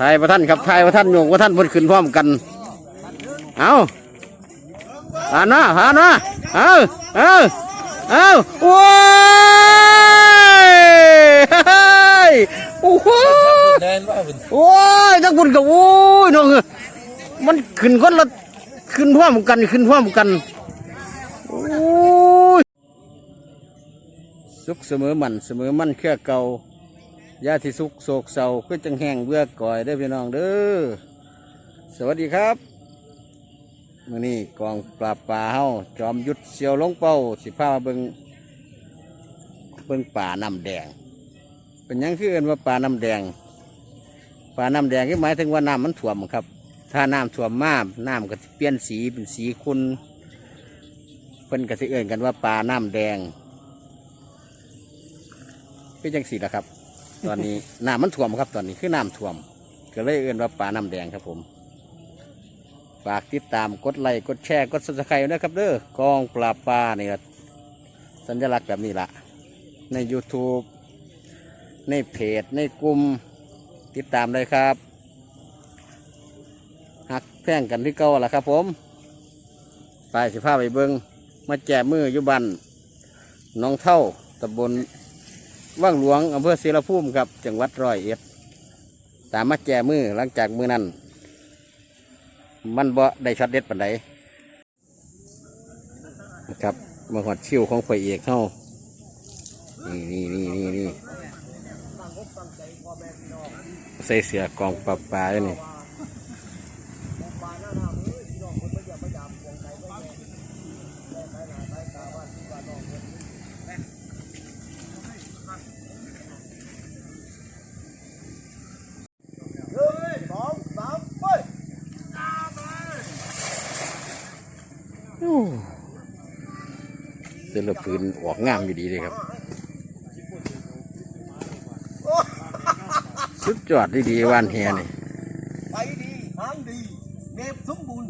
ทายประท่านครับทายประท่านโยงประท่านเพิ่นขึ้นพร้อมกัน เอาผ่านมาผ่านมาเอาเอาเอาโอ้ยเฮ้ยโอ้โหว่าเป็นโอ้ยจังบุญกับโอ้ยน้องเอมันขึ้นคนละขึ้นพร้อมกันขึ้นพร้อมกันโอ้ยสุขเสมอมันเสมอมันเครือเก่า ยาที่สุขโศกเศร้าก็จังแห้งเบื่อก่อยได้พี่น้องเด้อสวัสดีครับมื่อนี้กองปราบปลาเฮาจอมยุทธเสียวลงเป้าสิพามาเบิงเบิงป่าน้ำแดง เป็นยังคือเอินว่าป่าน้ำแดงป่าน้ำแดงก็หมายถึงว่าน้ำมันท่วมครับ ถ้าน้ำท่วมมากน้ำก็เปลี่ยนสีเป็นสีคุณเพิ่นก็สิเอินกันว่าป่าน้ำแดงเป็นจังสีละครับ ตอนนี้น้ำมันท่วมครับ ตอนนี้คือน้ำท่วม ก็เลยเอินว่าป่าน้ำแดงครับผม ฝากติดตามกดไลค์กดแชร์กดซับสไครต์นะครับเด้อกองปราปลาเนี่ล่ะสัญลักษณ์แบบนี้ละใน YouTube ในเพจ ในกลุ่มติดตามเลยครับหักแพ่งกันที่เก่าละครับผมไปสิพาไปเบิงมาแจมืออยู่บันน้องเท่าตำบล ว่างหลวงอำเภอศิลภูมิครับจังหวัดร้อยเอ็ดตามมาแจมือหลังจากมือนั้น มันบ่ได้ช็อตเด็ดปันใดนะครับมาหอดชิวของไฟเอกเข้านี่นี่นี่นี่นี่ใส่เสือกองปลาปลาอยู่นี่อ้ คืนออกงามอยู่ดีเลยครับ สุดยอดดีๆวันเฮียนี่ไปดีหางดีเนบสมบูรณ์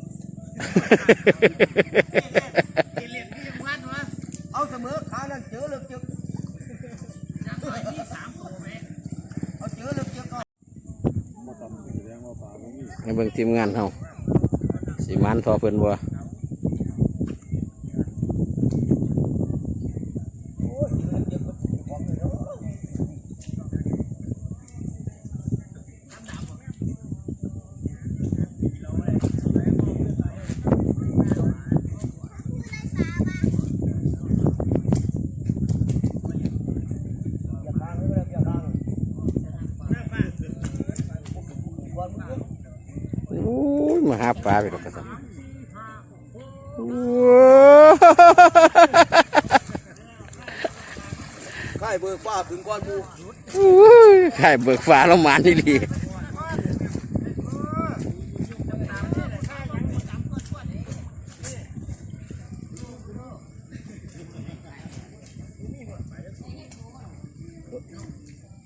เอาเสมอขานั่นเจอเลิกเจอเอาเจอเลิกเจอก่อนในเบิ่งทีมงานเฮาสีมันทอเพิ่นบัว โอ้ยเจอเลิกเจอก่อนของเลยเนาะ โอ้ยมาหาปลาไปดอกกระสัน โอ้ค่ายเบอร์ฟ้าถึงก้อนหมูยไข่เบิกฟ้าแล้วมานนี่ลี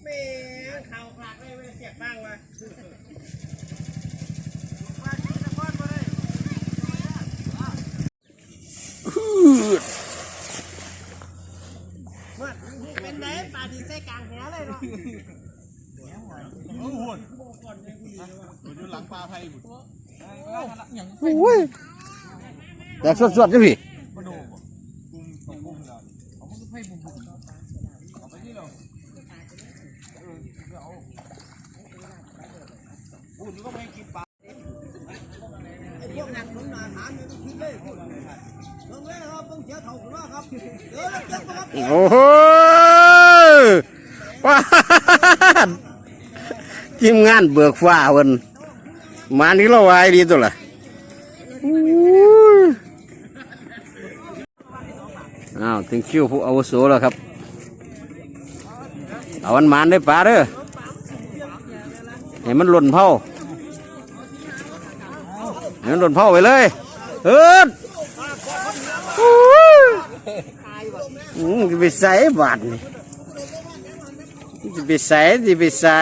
แม่ข่าวขาดไม่ไม่เสียบบ้างวะ เป็นไหนปลาดีใจกลางแหเลยเนาะ โอ้ยแต่สดๆจ้ะพี่ พวกนักผมนาฐานนี่ต้องคิดเลยเบิ่งเลยครับต้องเสียเท่ากันว่าครับเจอเลิกเจอก่อนครับโอ้โหว้าดทีมงานเบิกฟ้าเพิ่นมานี่เราวายดีตัวละาวถึงคิวผู้อาวุโสแล้วครับ เอามันมานได้ปลาเด้อให้มันหล่นเผาให้มันหล่นเผาไปเลยเอิดอู้อืมจะไปใส่บาทนี่จะไปใส่จะไปใส่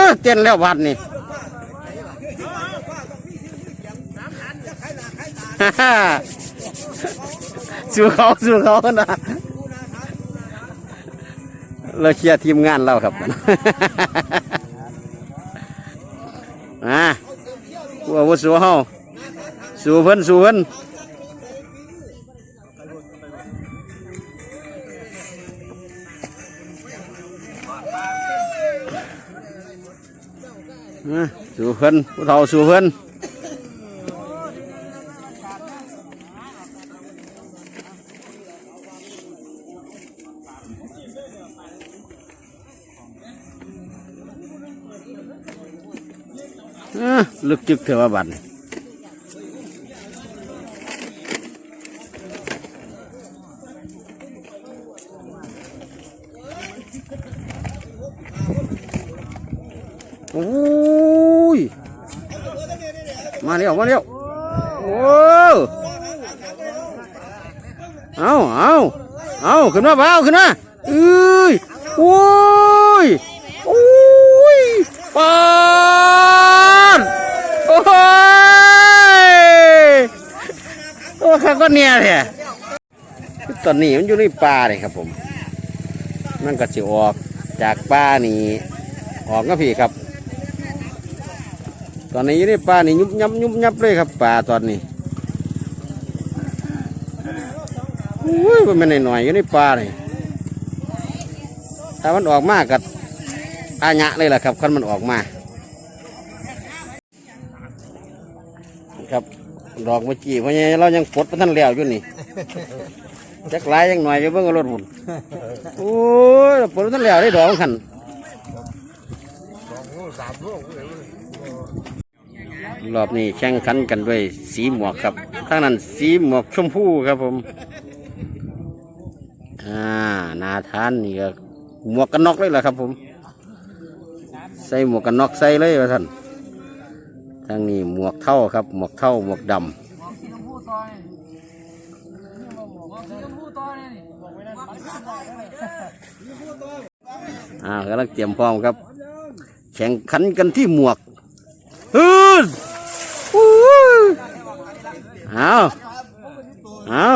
ออเต้นแล้วบาทนี่น้ำหันจะใครหนาใครตาสู้เขาสู้เขานะเราเคลียร์ทีมงานเราครับอ่าผู้อาวุโสเฮาสู้เพิ่นสู้เพิ่น สู้เพิ่นผู้เฒ่าสู้เพิ่นอะลึกจึกเถอะว่าบัดนี้ มาเร็วมาเร็วโอ้เอาเอาเอาขึ้นมาเบาขึ้นมาเอ้ยโอ้ยโอ้ยปานโอ้ยโอ้ข้าก็เนี่ยแท้ตอนนี้มันอยู่ในป่าเลยครับผม มันก็จะออกจากป่านี่ออกก็พี่ครับ ตอนนี้อยู่ป่านี่ยุบยับยุบยับเลยครับป่าตอนนี้อุ้ยมันไม่นหน่อยๆอยู่ในป่านี่ถ้ามันออกมากกับอาญะเลยล่ะครับคันมันออกมา ครับดอกเมื่อกี้เพราะงั้เรายังปลดมาท่านแล้วอยู่นี่จักหลายยังหน่อยไปเบิ่อารถหุ่นโอ้ยปลดมาท่านแล้วได้ดอกขัน รอบนี้แข่งขันกันด้วยสีหมวกครับทั้งนั้นสีหมวกชมพูครับผม อ่านาทานนี่ก็หมวกกันน็อกเลยแหละครับผม ใส่หมวกกันน็อกใส่เลยว่าท่านทั้งนี้หมวกเท่าครับ หมวกเท่าหมวกดำอ่ากำลังเตรียมพร้อมครับ แข่งขันกันที่หมวก ฮึดอู้เอาเอา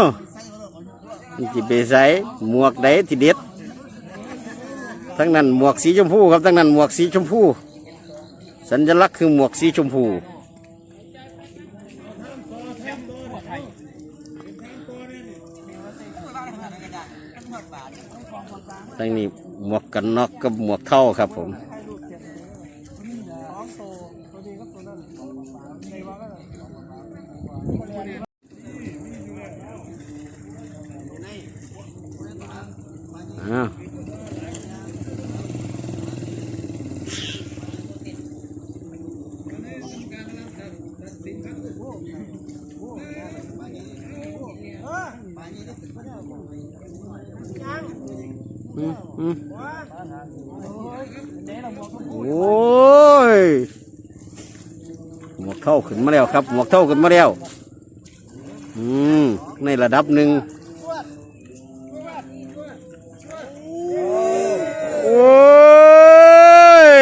นี่จิไปใส่หมวกใดทีเด็ดทั้งนั้นหมวกสีชมพูครับทั้งนั้นหมวกสีชมพู สัญลักษณ์คือหมวกสีชมพูทั้งนี้หมวกกันน็อกกับหมวกเท่าครับผม อ้าวอืมอืมโอ้ยหมวกเท่าขึ้นมาแล้วครับ หมวกเท่าขึ้นมาแล้ว อืม ในระดับหนึ่ง โอ้ย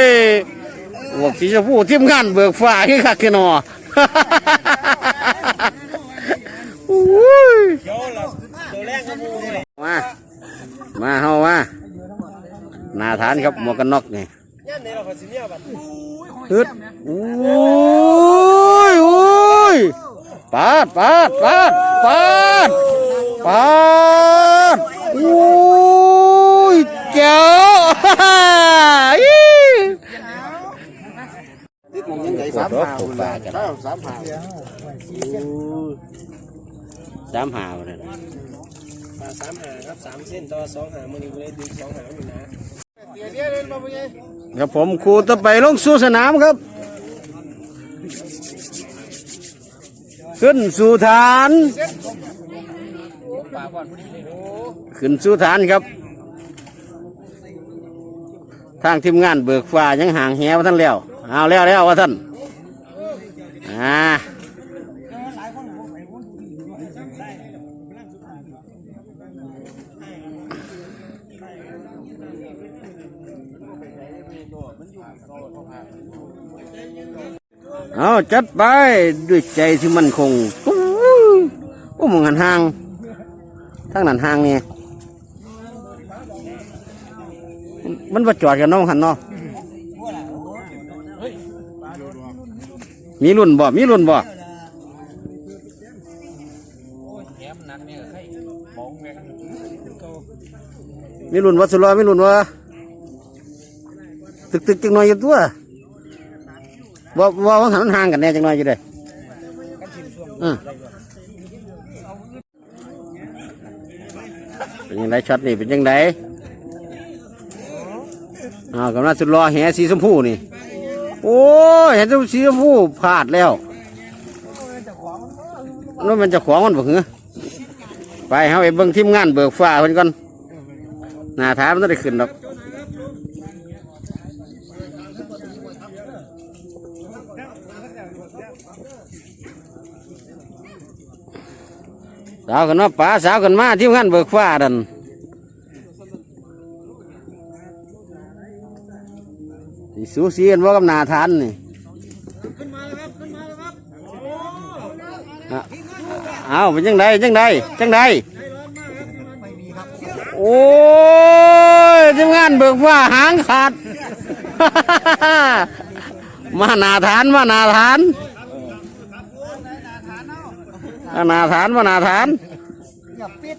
หมวก สีชมพูทีมงานเบิกฟ้าคือคักคือหนอโอ้ยมา มาเฮามาหน้าฐานครับหมวกกันน็อกนี่ฮึดโอ้ยโอ้ยปาดปาดปาดปาดปาดโอ้ยเจ้า ยังไงสามหาปลากันสามหาสามหาเลยปลาสามหาครับสามเส้นต่อสองหามือนี้เลยดึงสองหาอยู่นะครับผมครูตะไปลงสู่สนามครับ ขึ้นสู่ฐาน ขึ้นสู่ฐานครับ ทางทีมงานเบิกฟ้ายังห่างแหวท่านแล้ว เอาแล้วแล้วว่าท่านอ่าเอาจัดไปด้วยใจที่มันคงตู้อู้หมองหันห่างทางนั้นห่างนี่มันมาจอดกันน้องหันเนาะ มีรุ่นบ่ มีรุ่นบ่มีรุ่นวัสุรอมีรุ่นวะตึกตึกจังหน่อยอยู่ตัวบ่บ่ว่าหันมันห่างกันแน่จังหน่อยอยู่เด้อืมเป็นยังไงช็อตนี่เป็นยังไงอ่ากำลังสุดรอแหสีชมพูนี่ โอ้ยเห็นสีชมพูพลาดแล้วนั่นมันจะของมันบ่เหรอไปเฮาไปเบิ่งทีมงานเบิกฟ้าเพิ่นก่อนหน้าท้ามันต้องได้ขึ้นดอกสาวกันมาป๋าสาวกันมาที่งานเบิกฟ้าดัน สิสูสีกันว่ากับหนาทานนี่ขึ้นมาแล้วครับขึ้นมาแล้วครับอะเอาเป็นจังไดจังไดจังไดโอ้ยทีมงานเบิกฟ้าหางขาด มาหนาทานมาหนาทานมาหนาทานมาหนาทานอย่าปิด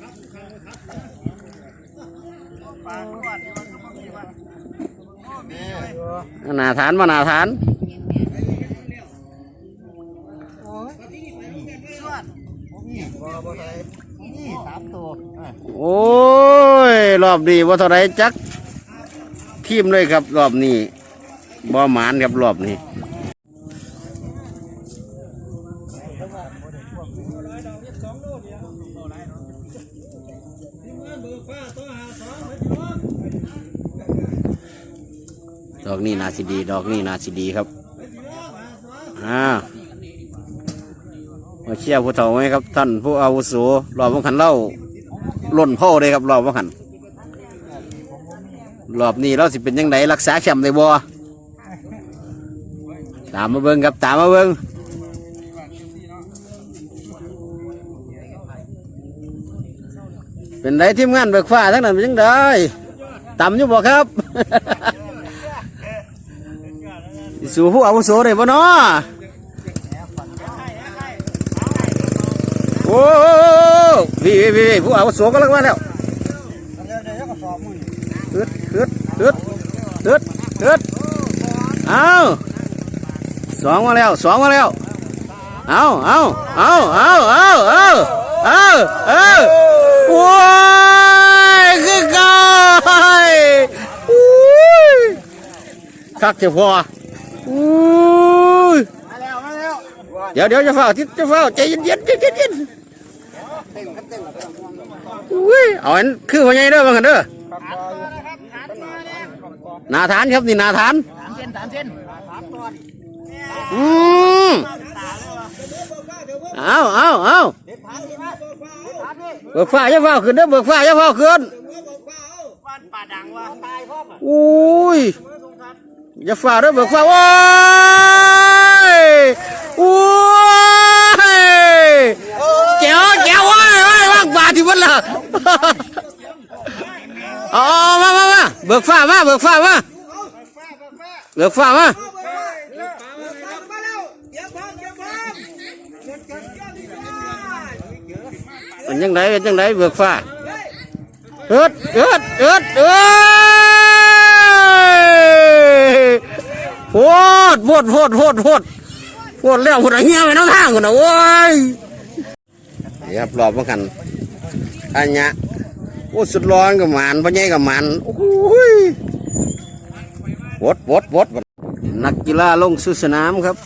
หนาฐานมาหนาฐานนี่บ่บ่ใส่นี่สามตัวอะโอ้ย รอบนี้ว่าเท่าไรจักทีมเลยครับ รอบนี้บอหมานครับรอบนี้ นี้นาสิดี ดอกนี้นาสิดีครับอ่ามาเชียร์ผู้เฒ่าไหมครับ ท่านผู้อาวุโสรอบวังขันเล่าล่นพ่อเลยครับรอบวังขันรอบนี้เราสิเป็นยังไงรักษาแชมป์ได้บ่ตามมาเบิ่งครับตามมาเบิ่งเป็นไรทีมงานเบิกฟ้าทั้งนั้นเป็นยังไงต่ำอยู่บ่ครับ สู่ผู้อาวุโสได้บ่เนาะโอ้พี่พี่พี่ผู้อาวุโสก็ลังมาแล้วฮึดฮึดฮึดฮึดฮึดเอาสองมาแล้วสองมาแล้วเอาเอาเอาเอาเอาเอาเอาเอาโอ้ยคือเก่ายคักเจ้าพ่อ อุ้ยมาแล้วมาแล้วเดี๋ยวเดี๋ยวจะเฝ้าทิศจะเฝ้าใจเย็นเย็นใจเย็นเย็นเต็มครับเต็มอุ้ยเอาอันคือว่าไงเด้อบังกันเด้อนาแล้วนาฐานครับนี่นาฐานสามเส้นสามเส้นอืมเอาเอาเอาเบิกฟ้าอย่าเฝ้าขึ้นเด้อเบิกฟ้าอย่าเฝ้าขึ้นอุ้ย Dập vào đó vượt vào ôi! Ôi! Kéo kéo quá, ôi bác vào thì vẫn là ờ mà mà mà vượt phá mà vượt phá mà vượt phá mà nhân đấy nhân đấy vượt phá ướt ướt ướt ướt. โหดโหดโหดโหดโหดโหดแล้วโหดอะไรเงี้ยไปน้องทางกันนะโว้ยนี่ครับรอบมากันอันเนี้ยโอ้สุดร้อนกับมันปัญญากับมันโอ้ยโวดวดวดนักกีฬาลงสู่สนามครับ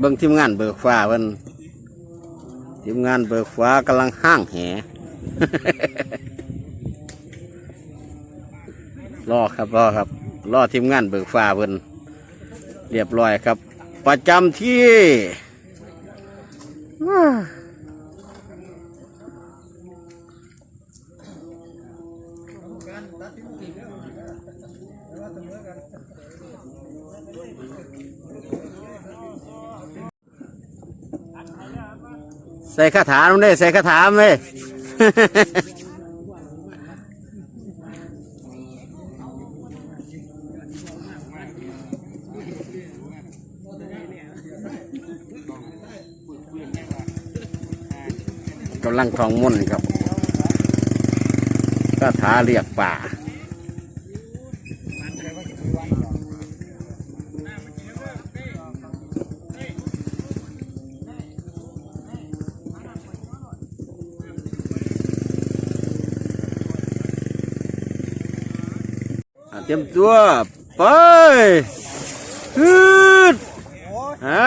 เบิ้งทีมงานเบิกฟ้าเพิ่นทีมงานเบิกฟ้ากำลังห้างแห รอครับรอครับรอทีมงานเบิกฟ้าเพิ่นเรียบร้อยครับ ประจำที่ว้าใส่คาถามันได้ใส่คาถาเลย ลังทองมุ่นครับคาถาเรียกป่าเตรียมตัว ไปฮึดฮะ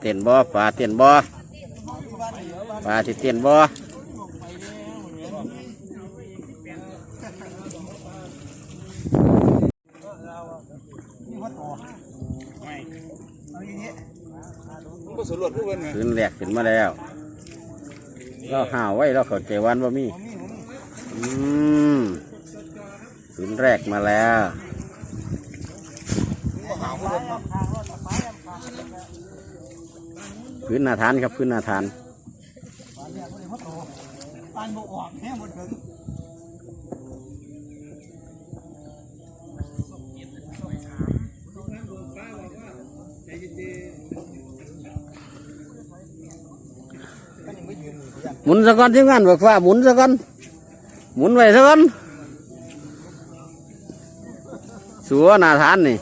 เต้นบ่ป่าเต้นบ่ ป่าที่เต้นบ่ขึ้นแรกขึ้นมาแล้ว เราห่าวไว้เราเข้าใจวันว่ามี อืมขึ้นแรกมาแล้วพื้นนาทานครับพื้นนาทาน ปานบ่ออกแห้งหมดถึงหมุนซะก่อนทีมงานบอกว่าหมุนซะก่อนหมุนไว้ซะก่อนสัวนาทานนี่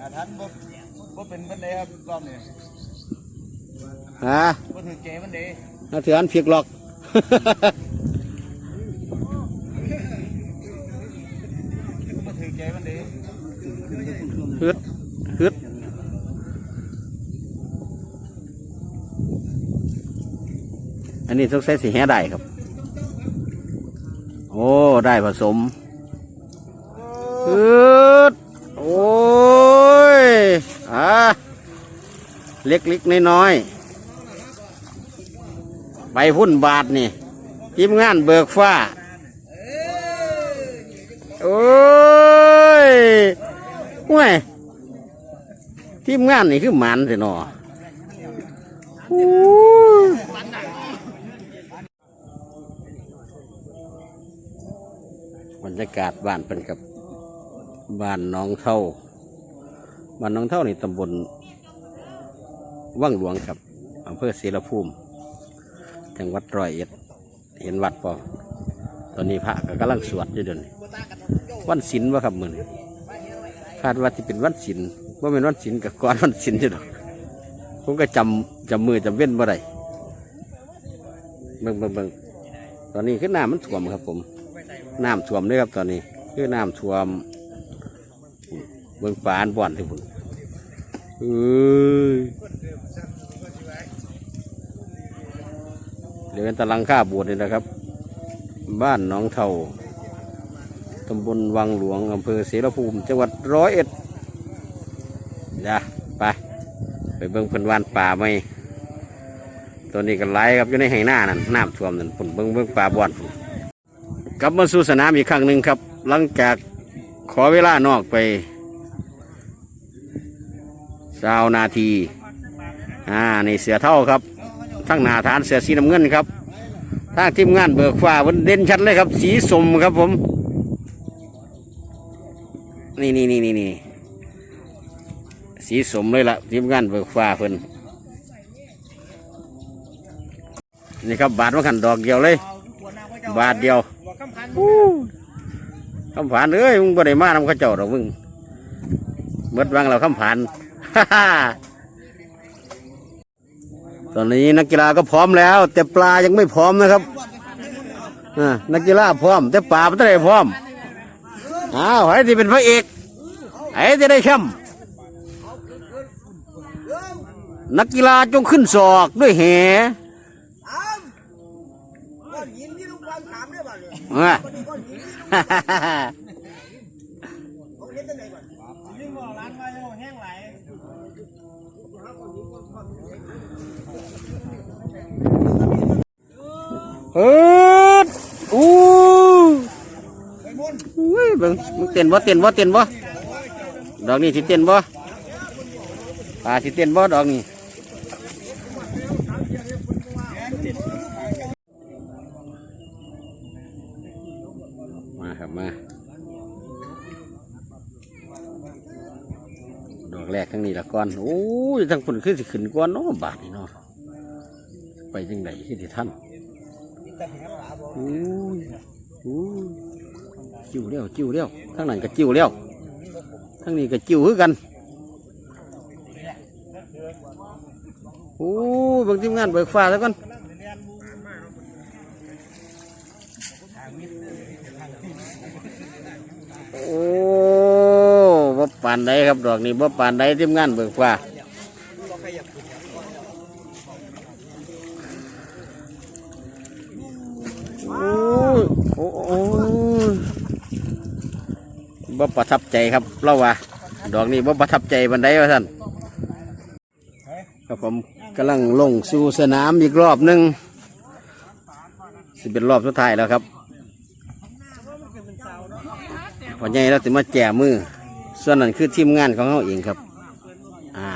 อ่าท่านบ่บ่เป็นบันไดครับรอบนี้ฮะบ่ถือเกบันไดนาเถือนเพียกหลอก ฮืดฮึดฮึดอันนี้ต้องใช้สีแห่ได้ครับ โอ้ ได้ผสมฮึดโอ้ย อะ เล็กๆน้อยๆ ไปพุ่นบาทนี่ทีมงานเบิกฟ้า โอ้ยห่วยทีมงานนี่คือหมันสิหนอบรรยากาศบ้านเป็นกับบ้านน้องเท่า บ้านน้องเท่านี่ตำบลว่างหลวงครับอำเภอศรีละภูมิ จังหวัดร้อยเอ็ด เห็นวัดปอตอนนี้พระก็กำลังสวดอยู่เดี๋ยวนี้วันศิลวะครับมือนคาดว่าที่เป็นวันศิลว่าเป็นวันศิลกับก่อนวันศิลอยู่ดอกผมก็จำจำมือจำเว้นบ่ได้เบิ่งเบิ่งเบิ่งตอนนี้คือน้ำมันท่วมครับ ผมน้ำท่วมเลยครับ ตอนนี้คือน้ำท่วมเบิ่งปานบ่อนที่บุญเอ้ย เดี๋ยวเป็นตะลังค่าบวชนี่นะครับ บ้านหน้องเท่าตำบลวังหลวงอำเภอเสรภูมิ จังหวัดร้อยเอ็ดจ้ะไปไปเบิ่งเพิ่นวานป่าไหมตัวนี้ก็ไหลครับอยู่ในไหหน้านั่นน้ำท่วมนั่นผลเบิ่งเบิ่งป่าบอนกลับมาสู่สนามอีกครั้งหนึ่งครับ หลังจากขอเวลานอกไปสาวนาทีอ่าในเสือเท่าครับ ทั้งหนาฐานเสือสีน้ำเงินครับทางทีมงานเบิกฟ้าบนเด่นชัดเลยครับ สีสมครับผม นี่นี่นี่นี่นี่สีสมเลยละทีมงานเบิกฟ้าเพิ่นนี่ครับบาทมาขันดอกเดียวเลย บาทเดียวบอกคำพันอู้คำผานเอ้ยมึงบ่ได้มานำข้าเจ้าหรอกมึงเบิดวังเราคำผ่าน ตอนนี้นักกีฬาก็พร้อมแล้ว แต่ปลายังไม่พร้อมนะครับอ่านักกีฬาพร้อม แต่ปลาไม่ได้พร้อมอ้าวไอ้ที่เป็นพระเอกไอ้ที่ได้แชมป์นักกีฬาจงขึ้นศอกด้วยแหถามก้อน เอิดอู้อุ้ยงมึงเต้นบ่เต้นบ่เต้นบ่ดอกนี่สิเต้นบ่ปลาสิเต้นบ่ดอกนี้มาครับมาดอกแรกทั้งนี้ละก้อนโอ้ยทั้งฝนขึ้นสิขึ้นก้อนเนาะบาทนี่เนาะไปยังไงที่ท่าน อ้ยโอ้จิ้วเลี้ยวจิ้วเลี้ยวทั้งนั้นก็จิ้วเลี้ยวทั้งนี้ก็จิ้วคือกันโอ้เบางทีมงานเบิกฟ้าแล้วกันโอ้บ่ปานใดครับดอกนี้บ่ปานใดทีมงานเบิกฟ้า โอ้ยโอ้โอ้ย บ่ประทับใจครับเล่าว่า ดอกนี้บ่ประทับใจบันไดว่าท่านครับผมกำลังลงสู่สนามอีกรอบหนึ่งสิเป็นรอบสุดท้ายแล้วครับพอใหญ่แล้วถึงมาแจมือ ส่วนนั้นคือทีมงานของเขาเองครับ อ่า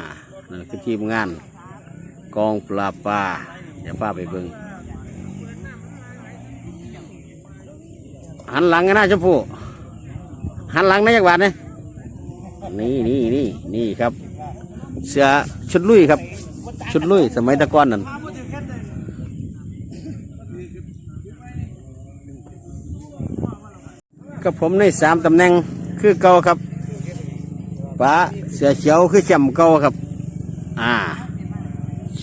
นั่นคือทีมงาน กองปราปลาเดี๋ยวป้าไปเบิ่งหันหลังกันนะชมพู่ หันหลังนะจักบาทเนี่ยนี่นี่นี่นี่ครับ เสื้อชุดลุยครับ ชุดลุยสมัยตะก้อนนั่นกับผมในสามตำแหน่งคือเก่าครับป้าเสือเขียวคือแชมป์เก่าครับ อ่า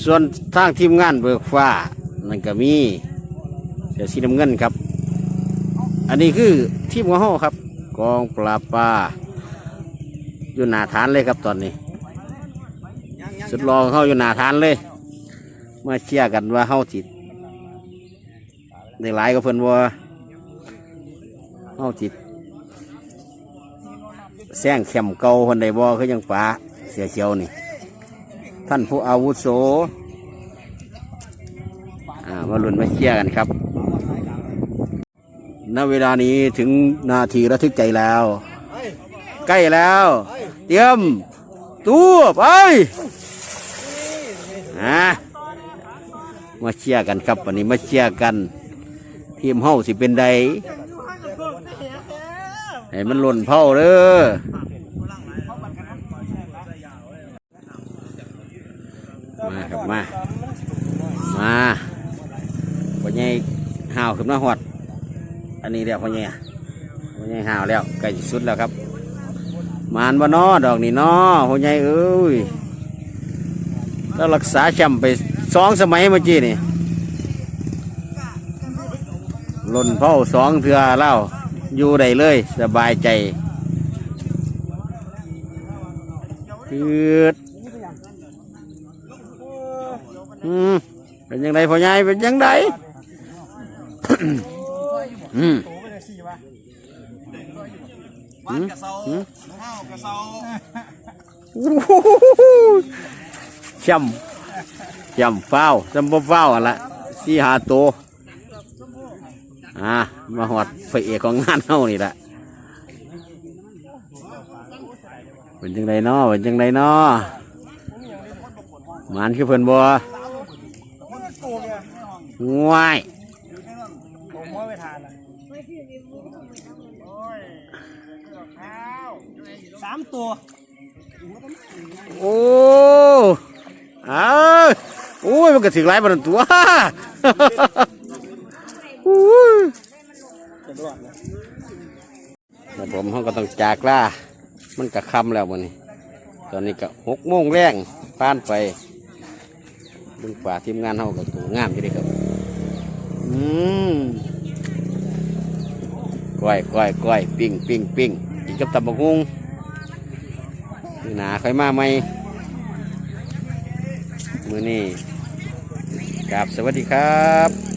ส่วนทางทีมงานเบิกฟ้านั่นก็มี เสือสีน้ำเงินครับ อันนี้คือทีมของเขาครับ กองปราปลาอยู่หนาฐานเลยครับตอนนี้ สุดรองเข้าอยู่หนาฐานเลย มาเชียร์กันว่าเข้าจิตได้หลายกับเพิ่นว่าเข้าจิตแซงเข็มเก่าคนใดบ่คือยังป่าเสียเขียวนี่ ท่านผู้อาวุโสอ่ามาลุ้นมาเชียร์กันครับ ณเวลานี้ถึงนาทีระทึกใจแล้ว ใกล้แล้ว เตรียมตัวไปอะมาเชียร์กันครับวันนี้มาเชียร์กัน ทีมเฮาสิเป็นใดให้มันหล่นเผาเด้อมาครับมา มาพ่อใหญ่ห่าวขึ้นมาหอดอั นนี้เรียกพ่อใหญ่พ่อใหญ่หาวแล้วใกล้สิสุดแล้วครับมานบ่นอดอกนี่นอพ่อใหญ่เอ้ยแล้วรักษาแชมป์ไปสองสมัยเมื่อกี้นี่หล่นเผาสองเถื่อเล่าอยู่ได้เลย สบายใจคืดอืมเป็นยังไงพ่อใหญ่เป็นยังไง อืมบ้านกระเซาข้าวกระเซาช่ำช่ำเฝ้าวจำบ่เฝ้าวอะละสี่หาตัวอ่ามาหอดพระเอกของงานเฮานี่แหละเป็นจังไดน้อเป็นจังไดน้อหมันคือเพิ่นบ่ง่าย ผมว่าไปทานละ สามตัว โอ้อ้าวโอ้ยมันก็ถึงหลายบานตัวอุ้ยจะรอดนะครับผมเขาก็ต้องจากล่ามันก็ค่ำแล้ววันนี้ ตอนนี้ก็หกโมงแรงผ่านไปเบึงป่าทีมงานเขาก็ถูงามอยู่เดีครับ อืมก้อยก้อยก้อยปิ้งปิ้งปิ้ง กับตับกฮุงมือหนาค่อยมาไหมมือนี่กราบสวัสดีครับ